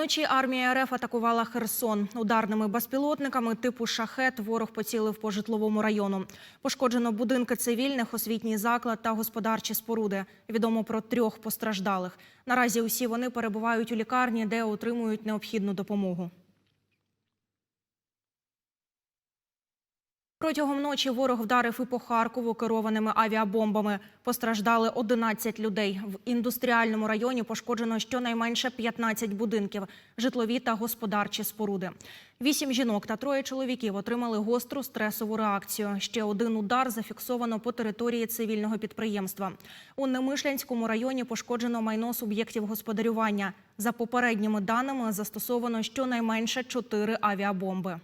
Вночі армія РФ атакувала Херсон. Ударними безпілотниками типу шахет ворог поцілив по житловому району. Пошкоджено будинки цивільних, освітній заклад та господарчі споруди. Відомо про трьох постраждалих. Наразі усі вони перебувають у лікарні, де отримують необхідну допомогу. Протягом ночі ворог вдарив і по Харкову керованими авіабомбами. Постраждали 11 людей. В індустріальному районі пошкоджено щонайменше 15 будинків, житлові та господарчі споруди. Вісім жінок та троє чоловіків отримали гостру стресову реакцію. Ще один удар зафіксовано по території цивільного підприємства. У Немишлянському районі пошкоджено майно суб'єктів господарювання. За попередніми даними застосовано щонайменше 4 авіабомби.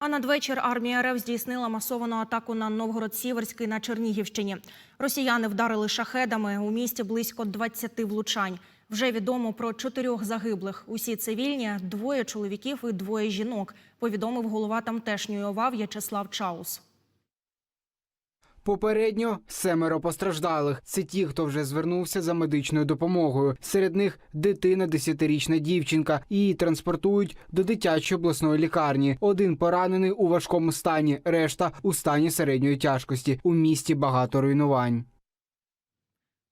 А надвечір армія РФ здійснила масовану атаку на Новгород-Сіверський на Чернігівщині. Росіяни вдарили шахедами. У місті близько 20 влучань. Вже відомо про чотирьох загиблих. Усі цивільні, двоє чоловіків і двоє жінок, повідомив голова тамтешньої ОВА В'ячеслав Чаус. Попередньо семеро постраждалих. Це ті, хто вже звернувся за медичною допомогою. Серед них дитина, десятирічна дівчинка. Її транспортують до дитячої обласної лікарні. Один поранений у важкому стані, решта у стані середньої тяжкості. У місті багато руйнувань.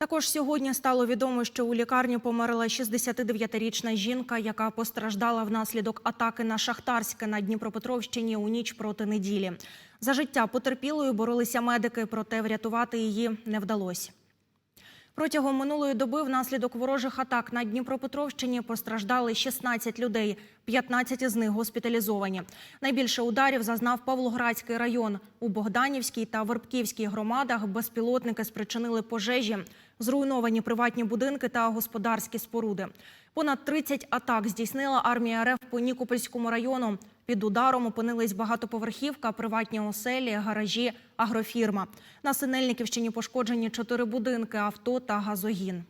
Також сьогодні стало відомо, що у лікарні померла 69-річна жінка, яка постраждала внаслідок атаки на Шахтарське на Дніпропетровщині у ніч проти неділі. За життя потерпілою боролися медики, проте врятувати її не вдалося. Протягом минулої доби внаслідок ворожих атак на Дніпропетровщині постраждали 16 людей, 15 з них госпіталізовані. Найбільше ударів зазнав Павлоградський район. У Богданівській та Вербківській громадах безпілотники спричинили пожежі, зруйновані приватні будинки та господарські споруди. Понад 30 атак здійснила армія РФ по Нікопольському району. Під ударом опинились багатоповерхівка, приватні оселі, гаражі, агрофірма. На Синельниківщині пошкоджені чотири будинки, авто та газогін.